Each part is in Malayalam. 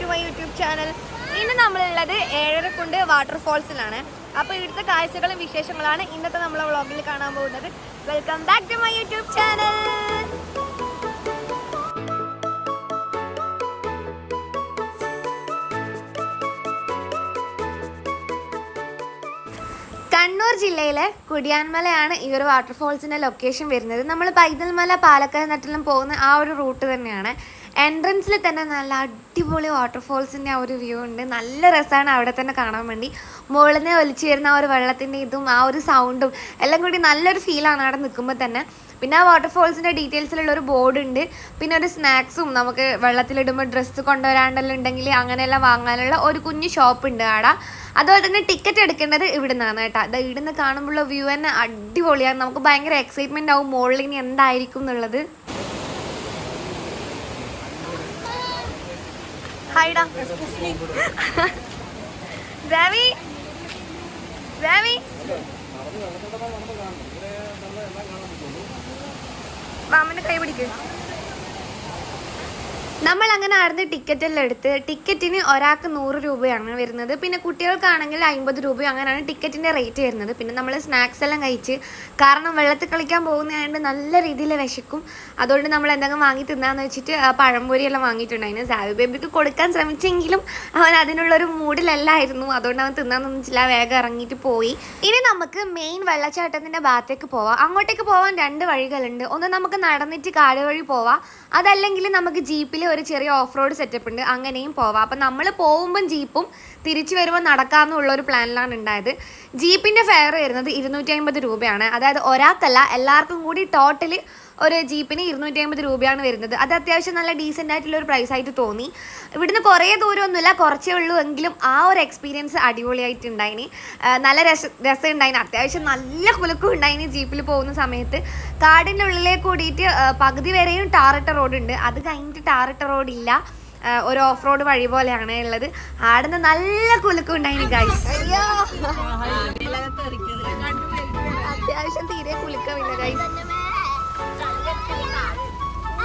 ടു മൈ യൂട്യൂബ് ചാനൽ ഇന്ന് നമ്മളുള്ളത് ഏഴരക്കുണ്ട് വാട്ടർഫോൾസിലാണ് അപ്പോൾ ഇവിടുത്തെ കാഴ്ചകളും വിശേഷങ്ങളാണ് ഇന്നത്തെ നമ്മളെ വ്ളോഗിൽ കാണാൻ പോകുന്നത്. Welcome back to my YouTube channel Kannur ജില്ലയിലെ കുടിയാൻമലയാണ് ഈ ഒരു വാട്ടർഫോൾസിന്റെ ലൊക്കേഷൻ വരുന്നത്. നമ്മൾ പൈതൽമല പാലക്കാട് നട്ടിലും പോകുന്ന ആ ഒരു റൂട്ട് തന്നെയാണ്. എൻട്രൻസിൽ തന്നെ നല്ല അടിപൊളി വാട്ടർഫോൾസിന്റെ ആ ഒരു വ്യൂ ഉണ്ട്. നല്ല രസമാണ് അവിടെ തന്നെ കാണാൻ വേണ്ടി. മുകളിൽ നിന്ന് ഒലിച്ചു വരുന്ന ആ ഒരു വെള്ളത്തിന്റെ ഇതും ആ ഒരു സൗണ്ടും എല്ലാം കൂടി നല്ലൊരു ഫീലാണ് അവിടെ നിൽക്കുമ്പോൾ തന്നെ. പിന്നെ ആ വാട്ടർഫോൾസിന്റെ ഡീറ്റെയിൽസിലുള്ള ഒരു ബോർഡ് ഉണ്ട്. പിന്നെ ഒരു സ്നാക്സും നമുക്ക് വെള്ളത്തിലിടുമ്പോൾ ഡ്രസ്സ് കൊണ്ടുവരാണ്ടെല്ലാം ഉണ്ടെങ്കിൽ അങ്ങനെയെല്ലാം വാങ്ങാനുള്ള ഒരു കുഞ്ഞ് ഷോപ്പ് ഉണ്ട് ആടാ. അതുപോലെ തന്നെ ടിക്കറ്റ് എടുക്കേണ്ടത് ഇവിടെ നിന്നാണ് കേട്ടോ. അത് ഇവിടുന്ന് കാണുമ്പോഴുള്ള വ്യൂ തന്നെ അടിപൊളിയാണ്. നമുക്ക് ഭയങ്കര എക്സൈറ്റ്മെന്റ് ആവും. മുകളിൽ ഇനി എന്തായിരിക്കും എന്നുള്ളത്. ഹായ്ഡാ രവി രവി മാമന്റെ കൈ പിടിക്ക്. നമ്മൾ അങ്ങനെ ആയിരുന്നു ടിക്കറ്റ് എല്ലാം എടുത്ത് ടിക്കറ്റിന് ഒരാൾക്ക് നൂറ് രൂപയാണ് വരുന്നത്. പിന്നെ കുട്ടികൾക്കാണെങ്കിൽ അമ്പത് രൂപയോ അങ്ങനെയാണ് ടിക്കറ്റിന്റെ റേറ്റ് വരുന്നത്. പിന്നെ നമ്മൾ സ്നാക്സ് എല്ലാം കഴിച്ച് കാരണം വെള്ളത്തിൽ കളിക്കാൻ പോകുന്നതായതുകൊണ്ട് നല്ല രീതിയിൽ വിശക്കും. അതുകൊണ്ട് നമ്മൾ എന്തെങ്കിലും വാങ്ങി തിന്നാന്ന് വെച്ചിട്ട് പഴംപൊരിയെല്ലാം വാങ്ങിയിട്ടുണ്ടായിരുന്നു സാവി ബേബിക്ക് കൊടുക്കാൻ ശ്രമിച്ചെങ്കിലും അവൻ അതിനുള്ളൊരു മൂഡിലല്ലായിരുന്നു. അതുകൊണ്ട് അവൻ തിന്നാന്ന് ചില വേഗം ഇറങ്ങിയിട്ട് പോയി. ഇനി നമുക്ക് മെയിൻ വെള്ളച്ചാട്ടത്തിന്റെ ഭാഗത്തേക്ക് പോവാം. അങ്ങോട്ടേക്ക് പോകാൻ രണ്ട് വഴികളുണ്ട്. ഒന്ന് നമുക്ക് നടന്നിട്ട് കാട് വഴി പോവാം. അതല്ലെങ്കിൽ നമുക്ക് ജീപ്പിൽ ഒരു ചെറിയ ഓഫ് റോഡ് സെറ്റപ്പ് ഉണ്ട്. അങ്ങനെയും പോവാം. അപ്പം നമ്മൾ പോകുമ്പം ജീപ്പും തിരിച്ചു വരുമ്പോൾ നടക്കാമെന്നുള്ള ഒരു പ്ലാനിലാണ് ഉണ്ടായത് ജീപ്പിന്റെ ഫെയർ വരുന്നത് ഇരുന്നൂറ്റി അമ്പത് രൂപയാണ്. അതായത് ഒരാൾക്കല്ല എല്ലാവർക്കും കൂടി ടോട്ടൽ ഒരു ജീപ്പിന് ഇരുന്നൂറ്റി അമ്പത് രൂപയാണ് വരുന്നത്. അത് അത്യാവശ്യം നല്ല ഡീസെന്റ് ആയിട്ടുള്ള ഒരു പ്രൈസ് ആയിട്ട് തോന്നി. ഇവിടുന്ന് കുറേ ദൂരമൊന്നുമില്ല കുറച്ചേ ഉള്ളൂ എങ്കിലും ആ ഒരു എക്സ്പീരിയൻസ് അടിപൊളിയായിട്ടുണ്ടായിനി. നല്ല രസ രസം ഉണ്ടായിന് അത്യാവശ്യം നല്ല കുലുക്കം ഉണ്ടായിന് ജീപ്പിൽ പോകുന്ന സമയത്ത്. കാടിന്റെ ഉള്ളിലേക്ക് കൂടിയിട്ട് പകുതി വരെയും ടാറിട്ട റോഡ് ഉണ്ട് അത് കഴിഞ്ഞിട്ട് ടാറിട്ട റോഡ് ഇല്ല ഒരു ഓഫ് റോഡ് വഴി പോലെയാണ് ഉള്ളത്. ആടുന്ന് നല്ല കുലുക്കം ഉണ്ടായിന് ഗൈസ് അത്യാവശ്യം തീരെ കുലുക്കമില്ല ഗൈസ്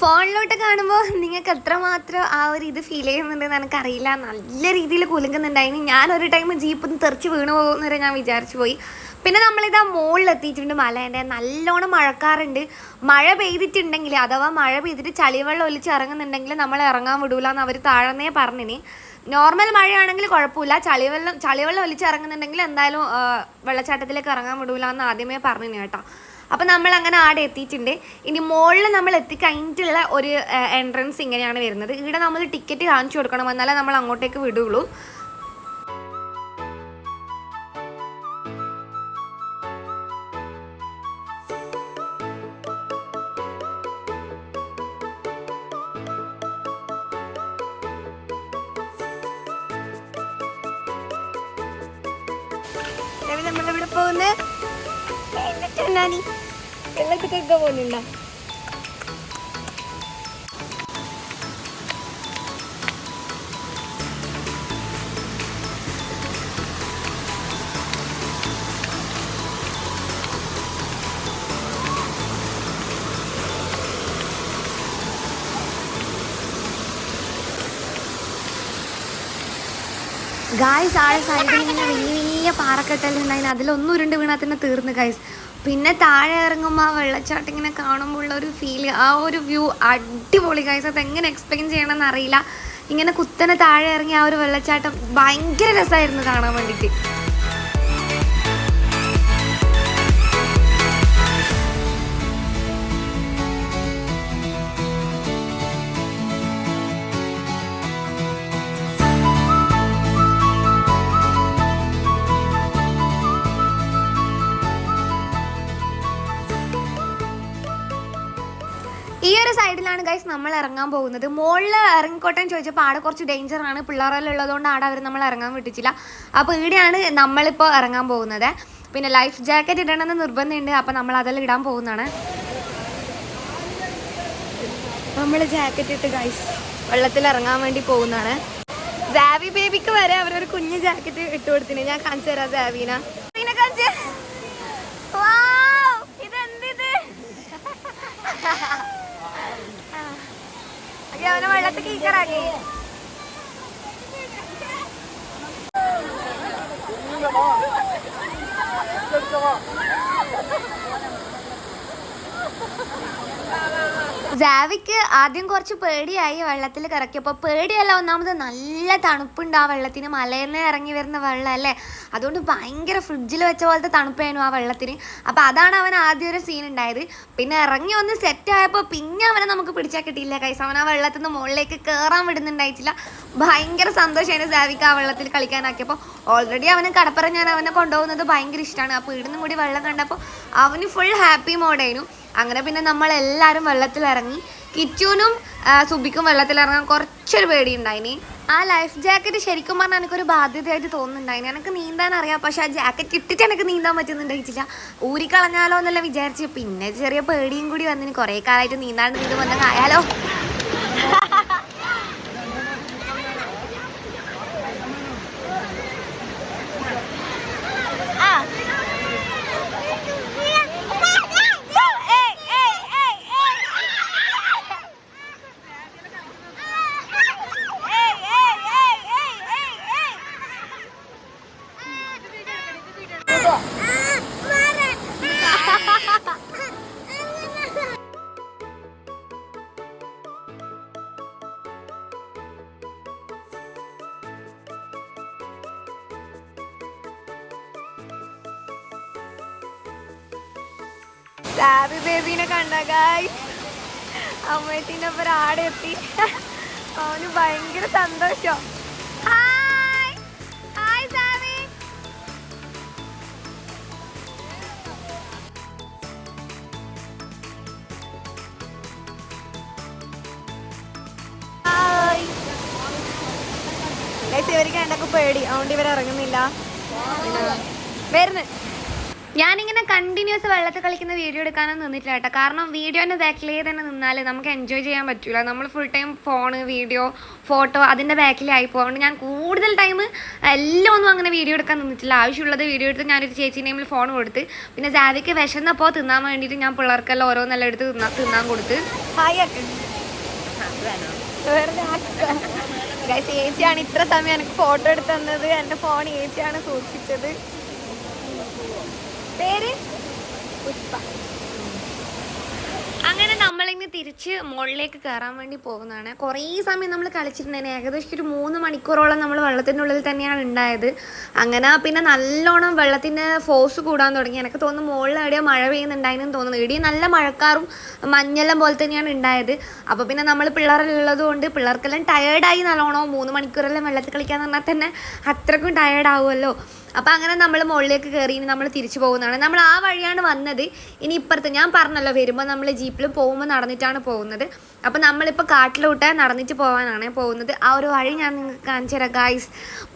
ഫോണിലോട്ട് കാണുമ്പോൾ നിങ്ങൾക്ക് എത്രമാത്രം ആ ഒരു ഇത് ഫീൽ ചെയ്യുന്നുണ്ടെന്ന് എനിക്കറിയില്ല. നല്ല രീതിയിൽ കുലുങ്ങുന്നുണ്ടായിന് ഞാനൊരു ടൈം ജീപ്പ് തെറിച്ച് വീണു പോകുന്ന വരെ ഞാൻ വിചാരിച്ചു പോയി. പിന്നെ നമ്മളിതാ മുകളിൽ എത്തിയിട്ടുണ്ട് മലേന്റെ. നല്ലോണം മഴക്കാറുണ്ട്. മഴ പെയ്തിട്ടുണ്ടെങ്കിൽ അഥവാ മഴ പെയ്തിട്ട് ചളിവെള്ളം ഒലിച്ച് ഇറങ്ങുന്നുണ്ടെങ്കിൽ നമ്മൾ ഇറങ്ങാൻ വിടൂല എന്ന് അവർ താഴന്നേ പറഞ്ഞിനി. നോർമൽ മഴയാണെങ്കിൽ കുഴപ്പമില്ല. ചളിവെള്ളം ചളിവെള്ളം ഒലിച്ച് ഇറങ്ങുന്നുണ്ടെങ്കിൽ എന്തായാലും വെള്ളച്ചാട്ടത്തിലേക്ക് ഇറങ്ങാൻ വിടൂല എന്ന് ആദ്യമേ പറഞ്ഞിനി കേട്ടോ. അപ്പം നമ്മൾ അങ്ങനെ ആടെ എത്തിയിട്ടുണ്ട്. ഇനി മുകളിൽ നമ്മൾ എത്തിക്കഴിഞ്ഞിട്ടുള്ള ഒരു എൻട്രൻസ് ഇങ്ങനെയാണ് വരുന്നത്. ഇവിടെ നമ്മൾ ടിക്കറ്റ് കാണിച്ചു കൊടുക്കണം. എന്നാലേ നമ്മൾ അങ്ങോട്ടേക്ക് വിടുകയുള്ളൂ നമ്മളിവിടെ പോകുന്നത് Nani? Kailan ko tayo gawin na? Guys ആളെ സൈഡിൽ ഇങ്ങനെ വലിയ വലിയ പാറക്കെട്ടെല്ലാം ഉണ്ടായിരുന്നു അതിലൊന്നും ഉരുണ്ട് വീണാൽ തന്നെ തീർന്നു ഗായ്സ് പിന്നെ താഴെ ഇറങ്ങുമ്പോൾ ആ വെള്ളച്ചാട്ടം ഇങ്ങനെ കാണുമ്പോൾ ഉള്ള ഒരു ഫീൽ ആ ഒരു വ്യൂ അടിപൊളി ഗായ്സ് അത് എങ്ങനെ എക്സ്പ്ലെയിൻ ചെയ്യണമെന്ന് അറിയില്ല. ഇങ്ങനെ കുത്തനെ താഴെ ഇറങ്ങി ആ ഒരു വെള്ളച്ചാട്ടം ഭയങ്കര രസമായിരുന്നു കാണാൻ വേണ്ടിയിട്ട് ഈ ഒരു സൈഡിലാണ് ഗൈസ് നമ്മൾ ഇറങ്ങാൻ പോകുന്നത്. മുകളിൽ ഇറങ്ങിക്കോട്ടെ എന്ന് ചോദിച്ചപ്പോൾ ആടെ കുറച്ച് ഡേഞ്ചർ ആണ്. പിള്ളേരെല്ലാം ഉള്ളതുകൊണ്ട് ആടെ അവർ നമ്മൾ ഇറങ്ങാൻ വിട്ടിച്ചില്ല അപ്പോൾ ഇവിടെയാണ് നമ്മളിപ്പോൾ ഇറങ്ങാൻ പോകുന്നത്. പിന്നെ ലൈഫ് ജാക്കറ്റ് ഇടണമെന്ന് നിർബന്ധമുണ്ട്. അപ്പോൾ നമ്മൾ അതെല്ലാം ഇടാൻ പോകുന്നതാണ്. നമ്മൾ ജാക്കറ്റ് ഇട്ട് ഗൈസ് വെള്ളത്തിൽ ഇറങ്ങാൻ വേണ്ടി പോകുന്നതാണ്. ജാവി ബേബിക്ക് വരെ അവരൊരു കുഞ്ഞ് ജാക്കറ്റ് ഇട്ട് കൊടുത്തിന്. ഞാൻ കാണിച്ചു തരാം ജാവീന കാണിച്ച്. Wow! ഇതെന്തിത്? ഓക്കേ, അവനെ വെള്ളത്തിൽ ജാവിക്ക് ആദ്യം കുറച്ച് പേടിയായി വെള്ളത്തിൽ കിറക്കിയപ്പോൾ പേടിയല്ല ഒന്നാമത് നല്ല തണുപ്പുണ്ട് ആ വെള്ളത്തിന്. മലയിൽ ഇറങ്ങി വരുന്ന വെള്ളം അല്ലേ? അതുകൊണ്ട് ഭയങ്കര ഫ്രിഡ്ജിൽ വെച്ച പോലത്തെ തണുപ്പായിരുന്നു ആ വെള്ളത്തിന്. അപ്പോൾ അതാണ് അവൻ ആദ്യം ഒരു സീൻ ഉണ്ടായത്. പിന്നെ ഇറങ്ങി ഒന്ന് സെറ്റ് ആയപ്പോൾ പിന്നെ അവനെ നമുക്ക് പിടിച്ചാൽ കിട്ടിയില്ല കൈസ് അവൻ ആ വെള്ളത്തിൽ നിന്ന് മുകളിലേക്ക് കയറാൻ വിടുന്നുണ്ടായിട്ടില്ല. ഭയങ്കര സന്തോഷമായിരുന്നു ജാവിക്ക് ആ വെള്ളത്തിൽ കളിക്കാനാക്കിയപ്പോൾ ഓൾറെഡി അവന് കടപ്പറ ഞാൻ അവനെ കൊണ്ടുപോകുന്നത് ഭയങ്കര ഇഷ്ടമാണ് അപ്പോൾ ഇവിടുന്ന് കൂടി വെള്ളം കണ്ടപ്പോൾ അവന് ഫുൾ ഹാപ്പി മോഡായിരുന്നു അങ്ങനെ പിന്നെ നമ്മൾ എല്ലാവരും വെള്ളത്തിലിറങ്ങി കിറ്റൂനും സുബിക്കും വെള്ളത്തിലിറങ്ങാൻ കുറച്ചൊരു പേടിയുണ്ടായിനി. ആ ലൈഫ് ജാക്കറ്റ് ശരിക്കും പറഞ്ഞാൽ എനിക്കൊരു ബാധ്യതയായിട്ട് തോന്നുന്നുണ്ടായിനി. എനിക്ക് നീന്താൻ അറിയാം പക്ഷെ ആ ജാക്കറ്റ് ഇട്ടിട്ട് എനിക്ക് നീന്താൻ പറ്റുന്നുണ്ടായിട്ടില്ല ഊരിക്കളഞ്ഞാലോ എന്നല്ല വിചാരിച്ച്. പിന്നെ ചെറിയ പേടിയും കൂടി വന്നിന്. കുറേ കാലമായിട്ട് നീന്താണ്ട് നീന്തുമ്പോൾ ആയാലോ സാബി ബേബീനെ കണ്ട ഗായ് അമ്മേട്ടിന്റെ ഒപ്പം ആടെ എത്തി. അവന് ഭയങ്കര സന്തോഷം. ഹായ് ഹായ് ഇവർക്ക് രണ്ടൊക്കെ പേടി? അതുകൊണ്ട് ഇവർ ഇറങ്ങുന്നില്ല. വരുന്നു. ഞാനിങ്ങനെ കണ്ടിന്യൂസ് വെള്ളത്തിൽ കളിക്കുന്ന വീഡിയോ എടുക്കാനൊന്നും നിന്നിട്ടില്ല കേട്ടോ. കാരണം വീഡിയോന്റെ ബാക്കിലേ തന്നെ നിന്നാൽ നമുക്ക് എൻജോയ് ചെയ്യാൻ പറ്റില്ല നമ്മൾ full time phone video photo അതിന്റെ ബാക്കിലായി പോകുകൊണ്ട് ഞാൻ കൂടുതൽ ടൈം എല്ലാം ഒന്നും അങ്ങനെ വീഡിയോ എടുക്കാൻ നിന്നിട്ടില്ല. ആവശ്യമുള്ളത് വീഡിയോ എടുത്ത് ഞാനൊരു ചേച്ചി ടൈമിൽ ഫോൺ കൊടുത്ത് പിന്നെ ജാതിക്ക് വിശന്നപ്പോൾ തിന്നാൻ വേണ്ടിയിട്ട് ഞാൻ പിള്ളേർക്കെല്ലാം ഓരോന്നെല്ലാം എടുത്ത് തിന്നാ തിന്നാൻ കൊടുത്ത്. ചേച്ചിയാണ് ഇത്ര സമയം എനിക്ക് ഫോട്ടോ എടുത്ത് തന്നത്. എന്റെ ഫോൺ ചേച്ചിയാണ് സൂക്ഷിച്ചത്. പേര് പുഷ്പ. അങ്ങനെ നമ്മളിങ്ങനെ തിരിച്ച് മുകളിലേക്ക് കയറാൻ വേണ്ടി പോകുന്നതാണ്. കുറേ സമയം നമ്മൾ കളിച്ചിട്ടുണ്ടായിരുന്നു. ഏകദേശം ഒരു മൂന്ന് മണിക്കൂറോളം നമ്മൾ വെള്ളത്തിന്റെ ഉള്ളിൽ തന്നെയാണ് ഉണ്ടായത്. അങ്ങനെ പിന്നെ നല്ലോണം വെള്ളത്തിന്റെ ഫോഴ്സ് കൂടാൻ തുടങ്ങി. എനിക്ക് തോന്നുന്നു മുകളിൽ എവിടെയോ മഴ പെയ്യുന്നുണ്ടായിരുന്നു തോന്നുന്നു. ഇടി നല്ല മഴക്കാറും മഞ്ഞെല്ലാം പോലെ തന്നെയാണ് ഉണ്ടായത്. അപ്പോൾ പിന്നെ നമ്മൾ പിള്ളേരുള്ളത് കൊണ്ട് പിള്ളേർക്കെല്ലാം ടയേർഡായി നല്ലോണം. മൂന്ന് മണിക്കൂറെല്ലാം വെള്ളത്തിൽ കളിക്കാന്ന് പറഞ്ഞാൽ തന്നെ അത്രക്കും ടയേർഡ് ആവുമല്ലോ. അപ്പം അങ്ങനെ നമ്മൾ മുകളിലേക്ക് കയറി ഇനി നമ്മൾ തിരിച്ചു പോകുന്നതാണ്. നമ്മൾ ആ വഴിയാണ് വന്നത്. ഇനി ഇപ്പുറത്ത് ഞാൻ പറഞ്ഞല്ലോ വരുമ്പോൾ നമ്മൾ ജീപ്പിൽ പോകുമ്പോൾ നടന്നിട്ടാണ് പോകുന്നത്. അപ്പം നമ്മളിപ്പോൾ കാട്ടിലോട്ട് നടന്നിട്ട് പോകാനാണ് പോകുന്നത്. ആ ഒരു വഴി ഞാൻ നിങ്ങൾക്ക് കാണിച്ചു തരാം. ഗായ്സ്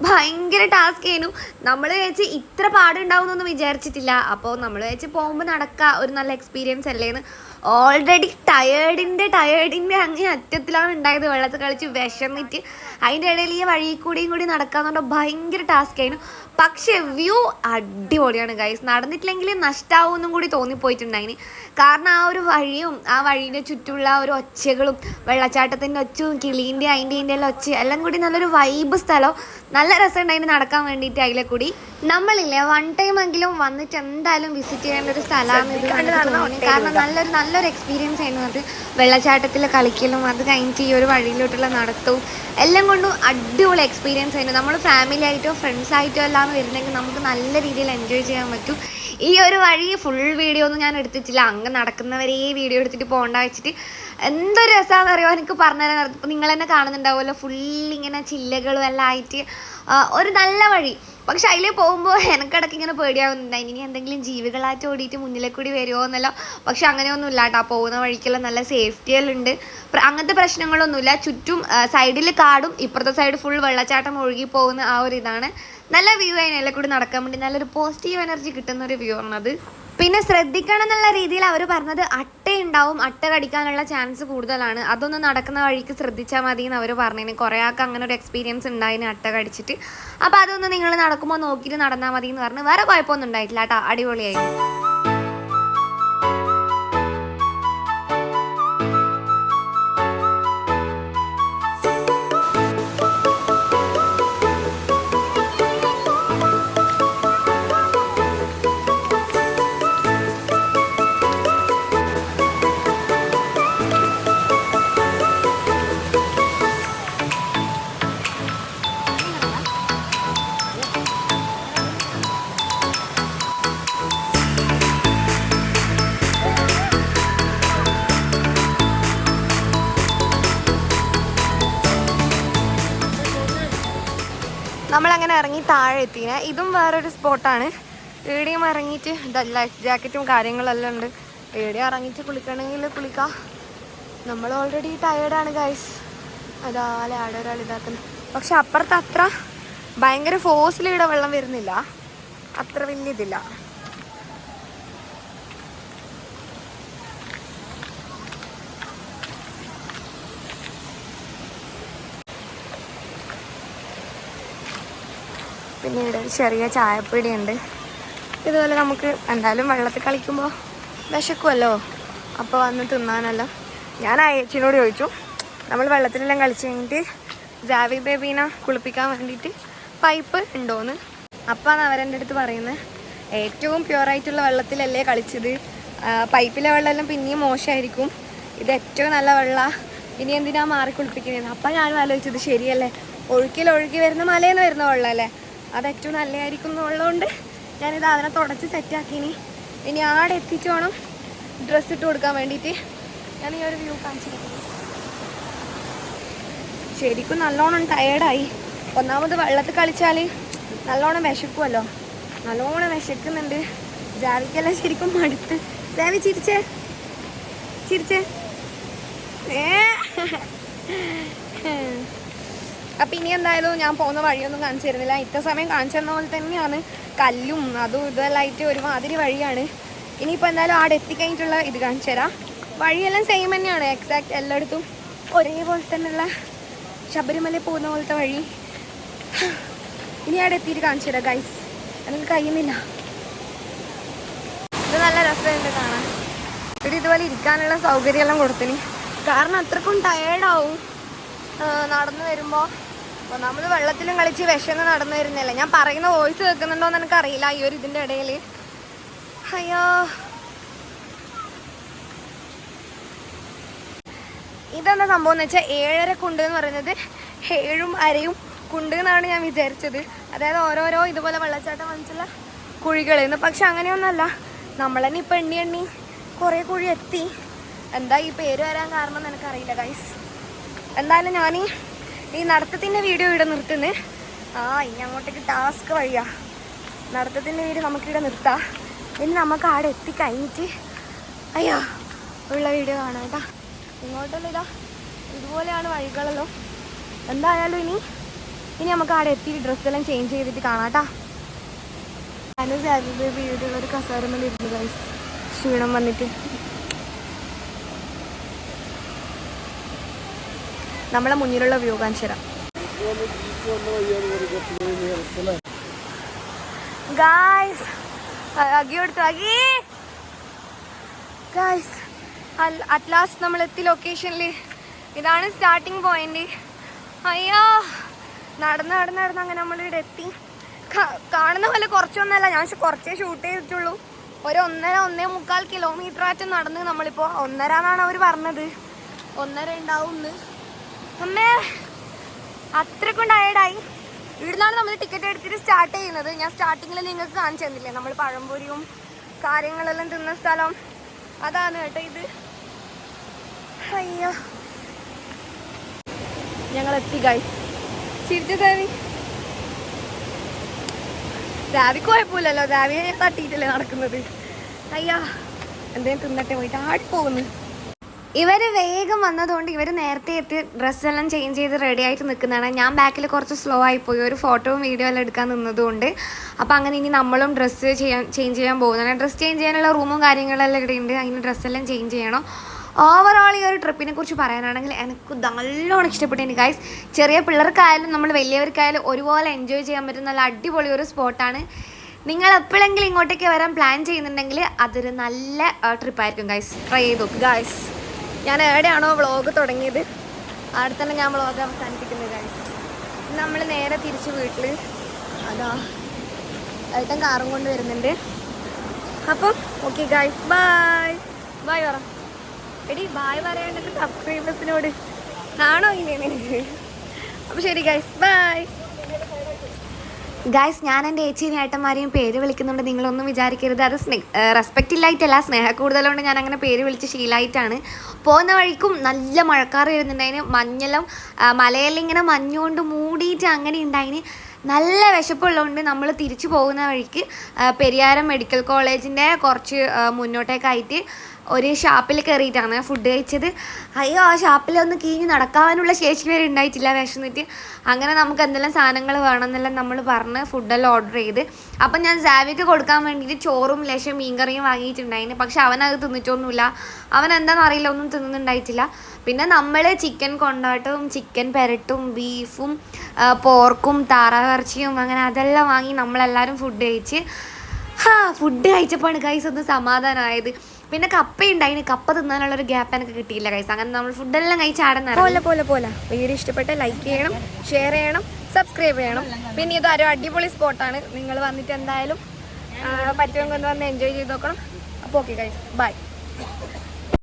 ഭയങ്കര ടാസ്ക് ആയിരുന്നു നമ്മൾ വെച്ച് ഇത്ര പാടുണ്ടാവുമെന്നൊന്നും വിചാരിച്ചിട്ടില്ല. അപ്പോൾ നമ്മൾ വെച്ച് പോകുമ്പോൾ നടക്കുക ഒരു നല്ല എക്സ്പീരിയൻസ് അല്ലേന്ന് ഓൾറെഡി ടയേർഡിന്റെ ടയേർഡിന്റെ അങ്ങേ അറ്റത്തിലാണ് ഉണ്ടായത്. വെള്ളത്തിൽ കളിച്ച് വിശന്നിട്ട് അതിന്റെ ഇടയിൽ ഈ വഴി കൂടിയും കൂടി നടക്കാന്ന് പറഞ്ഞാൽ ഭയങ്കര ടാസ്ക് ആയിരുന്നു. പക്ഷേ വ്യൂ അടിപൊളിയാണ് ഗൈസ് നടന്നിട്ടില്ലെങ്കിൽ നഷ്ടാവുമെന്നും കൂടി തോന്നിപ്പോയിട്ടുണ്ടായിന് കാരണം ആ ഒരു വഴിയും ആ വഴീന്റെ ചുറ്റുമുള്ള ഒരു ഒച്ചകളും വെള്ളച്ചാട്ടത്തിന്റെ ഒച്ചയും കിളീന്റെ അതിന്റെ എല്ലാം ഒച്ച എല്ലാം കൂടി നല്ലൊരു വൈബ് സ്ഥലം. നല്ല രസമുണ്ടായിരുന്നു നടക്കാൻ വേണ്ടിയിട്ട് അതിലെ കൂടി. നമ്മളില്ലേ വൺ ടൈം എങ്കിലും വന്നിട്ട് എന്തായാലും വിസിറ്റ് ചെയ്യേണ്ട ഒരു സ്ഥലമാണ് ഇത് കണ്ട്. കാരണം നല്ലൊരു നല്ലൊരു എക്സ്പീരിയൻസ് ആയിരുന്നു അത്. വെള്ളച്ചാട്ടത്തിൽ കളിക്കലും അത് കഴിഞ്ഞിട്ട് ഈ ഒരു വഴിയിലോട്ടുള്ള നടത്തവും എല്ലാം കൊണ്ടും അടിപൊളി എക്സ്പീരിയൻസ് ആയിരുന്നു. നമ്മൾ ഫാമിലി ആയിട്ടോ ഫ്രണ്ട്സ് ആയിട്ടോ എല്ലാം വരുന്നെങ്കിൽ നമുക്ക് നല്ല രീതിയിൽ എൻജോയ് ചെയ്യാൻ പറ്റും. ഈ ഒരു വഴി ഫുൾ വീഡിയോ ഒന്നും ഞാൻ എടുത്തിട്ടില്ല. അങ്ങ് നടക്കുന്നവരെ വീഡിയോ എടുത്തിട്ട് പോകണ്ട വെച്ചിട്ട് എന്തൊരു രസമാണെന്ന് അറിയുമോ എനിക്ക് പറഞ്ഞുതരാൻ നിങ്ങൾ തന്നെ കാണുന്നുണ്ടാവുമല്ലോ. ഫുൾ ഇങ്ങനെ ചില്ലകളും എല്ലാം ആയിട്ട് ഒരു നല്ല വഴി. പക്ഷെ അതിൽ പോകുമ്പോൾ എനിക്കിടയ്ക്ക് ഇങ്ങനെ പേടിയാവുന്നുണ്ടായി ഇനി എന്തെങ്കിലും ജീവികളായിട്ട് ഓടിയിട്ട് മുന്നിലേക്ക് കൂടി വരുമോ എന്നല്ലോ. പക്ഷെ അങ്ങനെയൊന്നും ഇല്ല കേട്ടോ. പോകുന്ന വഴിക്കെല്ലാം നല്ല സേഫ്റ്റി എല്ലാം ഉണ്ട്. അങ്ങനത്തെ പ്രശ്നങ്ങളൊന്നുമില്ല. ചുറ്റും സൈഡിൽ കാടും ഇപ്പുറത്തെ സൈഡ് ഫുൾ വെള്ളച്ചാട്ടം ഒഴുകി പോകുന്ന ആ ഒരു ഇതാണ്. നല്ല വ്യൂ അതിനെല്ലാം കൂടി നടക്കാൻ വേണ്ടി. നല്ലൊരു പോസിറ്റീവ് എനർജി കിട്ടുന്ന ഒരു വ്യൂ ആണത്. പിന്നെ ശ്രദ്ധിക്കണം എന്നുള്ള രീതിയിൽ അവർ പറഞ്ഞത് ഉണ്ടാവും അട്ട കടിക്കാനുള്ള ചാൻസ് കൂടുതലാണ്. അതൊന്ന് നടക്കുന്ന വഴിക്ക് ശ്രദ്ധിച്ചാൽ മതി എന്ന് അവർ പറഞ്ഞതിന് കുറേ ആൾക്ക് അങ്ങനെ ഒരു എക്സ്പീരിയൻസ് ഉണ്ടായിന് അട്ട കടിച്ചിട്ട് അപ്പോൾ അതൊന്ന് നിങ്ങൾ നടക്കുമ്പോൾ നോക്കിയിട്ട് നടന്നാൽ മതി എന്ന് പറഞ്ഞ്. വേറെ കുഴപ്പമൊന്നും ഉണ്ടായിട്ടില്ല കേട്ടോ അടിപൊളിയായി. വേറൊരു സ്പോട്ടാണ് ഇവിടെയും ഇറങ്ങിയിട്ട് ലൈഫ് ജാക്കറ്റും കാര്യങ്ങളെല്ലാം ഉണ്ട്. ഇവിടെ ഇറങ്ങിയിട്ട് കുളിക്കണമെങ്കിൽ കുളിക്കാം. നമ്മൾ ഓൾറെഡി ടയേർഡാണ് ഗൈസ് അതാലെ ആടെ ഒരാൾ ഇതാക്കുന്നത് പക്ഷെ അപ്പുറത്ത് അത്ര ഭയങ്കര ഫോഴ്സിൽ ഇവിടെ വെള്ളം വരുന്നില്ല. അത്ര വലിയ ഇതില്ല. പിന്നെ ഇവിടെ ഒരു ചെറിയ ചായപ്പൊടിയുണ്ട്. ഇതുപോലെ നമുക്ക് എന്തായാലും വെള്ളത്തിൽ കളിക്കുമ്പോൾ വിശക്കുമല്ലോ അപ്പോൾ വന്ന് തിന്നാനല്ല. ഞാൻ അയച്ചിനോട് ചോദിച്ചു നമ്മൾ വെള്ളത്തിലെല്ലാം കളിച്ച് കഴിഞ്ഞിട്ട് ജാവി ബേബീനെ കുളിപ്പിക്കാൻ വേണ്ടിയിട്ട് പൈപ്പ് ഉണ്ടോയെന്ന് അപ്പാണ് അവരെന്റെ അടുത്ത് പറയുന്നത് ഏറ്റവും പ്യുവറായിട്ടുള്ള വെള്ളത്തിലല്ലേ കളിച്ചത്. പൈപ്പിലെ വെള്ളമെല്ലാം പിന്നെയും മോശമായിരിക്കും. ഇത് ഏറ്റവും നല്ല വെള്ളമാണ് ഇനി എന്തിനാ മാറി കുളിപ്പിക്കുന്നത് അപ്പം ഞാനും ആലോചിച്ചത് ശരിയല്ലേ? ഒഴുക്കിൽ ഒഴുകി വരുന്ന മലയിൽ നിന്ന് വരുന്ന വെള്ളമല്ലേ അത് ഏറ്റവും നല്ലതായിരിക്കും എന്നുള്ളതുകൊണ്ട് ഞാനിത് അതിനെ തുടച്ച് സെറ്റാക്കിനി ഇനി ആടെ എത്തിച്ചു വേണം ഡ്രസ്സ് ഇട്ട് കൊടുക്കാൻ വേണ്ടിയിട്ട്. ഞാൻ ഈ ഒരു വ്യൂ കാണിച്ചു തരാം. ശരിക്കും നല്ലോണം ടയേർഡായി ഒന്നാമത് വെള്ളത്തിൽ കളിച്ചാൽ നല്ലോണം വിശക്കുമല്ലോ നല്ലോണം വിശക്കുന്നുണ്ട്. ജാവിക്കെല്ലാം ശരിക്കും മടുത്ത്. ദേവി ചിരിച്ചേ. ചിരിച്ചേ. ഏ? അപ്പം ഇനി എന്തായാലും ഞാൻ പോകുന്ന വഴിയൊന്നും കാണിച്ചു തരുന്നില്ല. സമയം കാണിച്ചു തന്ന പോലെ തന്നെയാണ് കല്ലും അതും ഇതെല്ലാമായിട്ട് ഒരുമാതിരി വഴിയാണ്. ഇനിയിപ്പോൾ എന്തായാലും അവിടെ എത്തിക്കഴിഞ്ഞിട്ടുള്ള ഇത് കാണിച്ചു തരാം. വഴിയെല്ലാം സെയിം തന്നെയാണ്. എക്സാക്ട് എല്ലായിടത്തും ഒരേപോലെ തന്നെയുള്ള ശബരിമല പോകുന്ന പോലത്തെ വഴി. ഇനി അവിടെ എത്തിയിട്ട് കാണിച്ചു തരാം ഗൈസ് എനിക്ക് കഴിയുന്നില്ല. ഇത് നല്ല രസമുണ്ട് കാണാൻ ഇവിടെ ഇതുപോലെ ഇരിക്കാനുള്ള സൗകര്യമെല്ലാം കൊടുത്തിന്. കാരണം അത്രക്കും ടയേർഡാവും നടന്നു വരുമ്പോൾ ഒന്നാമത് വെള്ളത്തിലും കളിച്ച് വിഷന്ന് നടന്നു വരുന്നില്ല ഞാൻ പറയുന്ന വോയിസ് കേൾക്കുന്നുണ്ടോ എന്ന് എനിക്കറിയില്ല ഈ ഒരു ഇതിന്റെ ഇടയിൽ അയ്യോ. ഇതെന്താ സംഭവം എന്ന് വെച്ചാൽ ഏഴര കുണ്ട് എന്ന് പറയുന്നത് ഏഴും അരയും കുണ്ട് എന്നാണ് ഞാൻ വിചാരിച്ചത്. അതായത് ഓരോരോ ഇതുപോലെ വെള്ളച്ചാട്ടം വന്നിട്ടുള്ള കുഴികൾ നിന്ന് പക്ഷെ അങ്ങനെയൊന്നുമല്ല. നമ്മൾ തന്നെ ഇപ്പം എണ്ണി എണ്ണി കുറേ കുഴി എത്തി. എന്താ ഈ പേര് വരാൻ കാരണം എന്ന് എനിക്കറിയില്ല ഗൈസ് എന്തായാലും ഞാൻ ഈ നടത്തത്തിന്റെ വീഡിയോ ഇവിടെ നിർത്തുന്നു. ആ ഇനി അങ്ങോട്ടേക്ക് ടാസ്ക് വഴിയാ. നടത്തത്തിന്റെ വീട് നമുക്കിവിടെ നിർത്താം. ഇനി നമുക്ക് അവിടെ എത്തിക്കഴിഞ്ഞിട്ട് അയ്യോ ഉള്ള വീഡിയോ കാണാം കേട്ടാ. ഇങ്ങോട്ടല്ല ഇതാ ഇതുപോലെയാണ് വഴികളല്ലോ. എന്തായാലും ഇനി ഇനി നമുക്ക് അവിടെ എത്തി ഡ്രസ്സെല്ലാം ചേഞ്ച് ചെയ്തിട്ട് കാണാം കേട്ടാ. ഞാനും സാബി ബേബി ഇവിടെയുള്ള ഒരു കസാരമേൽ ഇരുന്നു ഗൈസ് ക്ഷീണം വന്നിട്ട്. നമ്മളെ മുന്നിലുള്ള വ്യൂ കാണിച്ചു തരാം ഗായ്സ് അഗി? അഗി ഗായ്സ് അറ്റ് ലാസ്റ്റ് നമ്മൾ എത്തി ലൊക്കേഷനിൽ ഇതാണ് സ്റ്റാർട്ടിങ് പോയിന്റ് അയ്യോ നടന്ന് നടന്ന് നടന്ന് അങ്ങനെ നമ്മളിവിടെ എത്തി. കാണുന്ന പോലെ കുറച്ചൊന്നല്ല ഞാൻ കുറച്ചേ ഷൂട്ട് ചെയ്തിട്ടുള്ളൂ. ഒരു ഒന്നര ഒന്നേ മുക്കാൽ കിലോമീറ്റർ ആയിട്ട് നടന്ന് നമ്മളിപ്പോൾ ഒന്നര എന്നാണ് അവർ പറഞ്ഞത്. ഒന്നര ഉണ്ടാവും അമ്മേ അത്രക്കും ടയർഡായി ഇവിടുന്നാണ് നമ്മൾ ടിക്കറ്റ് എടുത്തിട്ട് സ്റ്റാർട്ട് ചെയ്യുന്നത്. ഞാൻ സ്റ്റാർട്ടിങ്ങിൽ നിങ്ങൾക്ക് കാണിച്ചു തന്നില്ലേ നമ്മൾ പഴംപൊരിയും കാര്യങ്ങളെല്ലാം തിന്ന സ്ഥലം. അതാണ് കേട്ടോ ഇത്. അയ്യോ. ഞങ്ങൾ എത്തി ഗൈസ് ചിരിച്ച സാവി സാവിക്ക് കുഴപ്പമില്ലല്ലോ. സാവിയെ തട്ടിയിട്ടല്ലേ നടക്കുന്നത്. അയ്യാ. എന്തേലും തിന്നട്ടെ പോയിട്ട്. ആടിപ്പോകുന്നു ഇവർ വേഗം വന്നതുകൊണ്ട് ഇവർ നേരത്തെ എത്തി ഡ്രസ്സെല്ലാം ചേഞ്ച് ചെയ്ത് റെഡി ആയിട്ട് നിൽക്കുന്നതാണ്. ഞാൻ ബാക്കിൽ കുറച്ച് സ്ലോ ആയിപ്പോയി. ഒരു ഫോട്ടോയും വീഡിയോ എല്ലാം എടുക്കാൻ നിന്നതുകൊണ്ട്. അപ്പോൾ അങ്ങനെ ഇനി നമ്മളും ഡ്രസ്സ് ചെയ്യാൻ ചേഞ്ച് ചെയ്യാൻ പോകുന്നതാണ്. ഡ്രസ്സ് ചേഞ്ച് ചെയ്യാനുള്ള റൂമും കാര്യങ്ങളെല്ലാം ഇവിടെ ഉണ്ട്. അതിന് ഡ്രസ്സെല്ലാം ചേഞ്ച് ചെയ്യണം. ഓവറോൾ ഈ ഒരു ട്രിപ്പിനെ കുറിച്ച് പറയാനാണെങ്കിൽ എനിക്ക് നല്ലോണം ഇഷ്ടപ്പെട്ടു ഗൈസ് ചെറിയ പിള്ളേർക്കായാലും നമ്മൾ വലിയവർക്കായാലും ഒരുപോലെ എൻജോയ് ചെയ്യാൻ പറ്റുന്ന നല്ല അടിപൊളി ഒരു സ്പോട്ടാണ് നിങ്ങൾ എപ്പോഴെങ്കിലും ഇങ്ങോട്ടേക്ക് വരാൻ പ്ലാൻ ചെയ്യുന്നുണ്ടെങ്കിൽ അതൊരു നല്ല ട്രിപ്പായിരിക്കും ഗൈസ് ട്രൈ ചെയ്തു ഗൈസ് ഞാൻ എവിടെയാണോ വ്ളോഗ് തുടങ്ങിയത്. അവിടെ തന്നെ ഞാൻ വ്ളോഗ് അവസാനിപ്പിക്കുന്നത് നമ്മൾ നേരെ തിരിച്ച് വീട്ടിൽ അതാ ഏട്ടൻ കാറും കൊണ്ട് വരുന്നുണ്ട്. അപ്പം ഓക്കെ ഗൈസ് ബായ് ബായ് പറ. എടി ബായ് പറയാണ്ട് സബ്സ്ക്രൈബേഴ്സിനോട് ആണോ ഇങ്ങനെ? നിനക്ക് അപ്പോൾ ശരി ഗൈസ് ബായ് ഗായ്സ് ഞാൻ എന്റെ ഏച്ചിയും ഏട്ടന്മാരെയും പേര് വിളിക്കുന്നുണ്ട്. നിങ്ങളൊന്നും വിചാരിക്കരുത്. അത് സ്നേ റെസ്പെക്റ്റ് ഇല്ലായിട്ടല്ല. സ്നേഹ കൂടുതലുകൊണ്ട് ഞാൻ അങ്ങനെ പേര് വിളിച്ച് ശീലായിട്ടാണ്. പോകുന്ന വഴിക്കും നല്ല മഴക്കാർ വരുന്നുണ്ടായിന്. മഞ്ഞളും ആ, മലയെല്ലാം ഇങ്ങനെ മഞ്ഞുകൊണ്ട് മൂടിയിട്ട് അങ്ങനെ ഉണ്ടായിന്. നല്ല വിശപ്പുള്ളതുകൊണ്ട് നമ്മൾ തിരിച്ചു പോകുന്ന വഴിക്ക് പെരിയാരം മെഡിക്കൽ കോളേജിന്റെ കുറച്ച് മുന്നോട്ടേക്കായിട്ട് ഒരു ഷാപ്പിൽ കയറിയിട്ടാണ് ഫുഡ് കഴിച്ചത്. അയ്യോ ആ ഷാപ്പിൽ ഒന്ന് കീഞ്ഞ് നടക്കാനുള്ള ശേഷി വരെ ഉണ്ടായിട്ടില്ല വിശന്നിട്ട് അങ്ങനെ നമുക്ക് എന്തെല്ലാം സാധനങ്ങൾ വേണമെന്നെല്ലാം നമ്മൾ പറഞ്ഞ് ഫുഡെല്ലാം ഓർഡർ ചെയ്ത്. അപ്പം ഞാൻ സാവിക്ക് കൊടുക്കാൻ വേണ്ടിയിട്ട് ചോറും ലേശം മീൻകറിയും വാങ്ങിയിട്ടുണ്ടായിരുന്നു. പക്ഷെ അവനത് തിന്നിട്ടൊന്നുമില്ല. അവൻ എന്താണെന്ന് അറിയില്ല ഒന്നും തിന്നുന്നുണ്ടായിട്ടില്ല. പിന്നെ നമ്മൾ ചിക്കൻ കൊണ്ടാട്ടും ചിക്കൻ പെരട്ടും ബീഫും പോർക്കും താറാവിറച്ചിയും അങ്ങനെ അതെല്ലാം വാങ്ങി നമ്മളെല്ലാവരും ഫുഡ് കഴിച്ച്. ഹാ ഫുഡ് കഴിച്ചപ്പോൾ ഗൈസ് ഒന്ന് സമാധാനമായത്. പിന്നെ കപ്പ ഉണ്ടായിന് കപ്പ തിന്നാനുള്ളൊരു ഗ്യാപ്പ് എനിക്ക് കിട്ടിയില്ല കൈസ് അങ്ങനെ നമ്മൾ ഫുഡെല്ലാം കഴിച്ച് ആടുന്ന പോലെ പോലെ പോലെ. വീഡിയോ ഇഷ്ടപ്പെട്ട ലൈക്ക് ചെയ്യണം ഷെയർ ചെയ്യണം സബ്സ്ക്രൈബ് ചെയ്യണം. പിന്നെ ഇതൊരു അടിപൊളി സ്പോട്ടാണ് നിങ്ങൾ വന്നിട്ട് എന്തായാലും പറ്റുമെങ്കിൽ വന്ന് എൻജോയ് ചെയ്ത് നോക്കണം. അപ്പോൾ ഓക്കെ കൈസ് ബൈ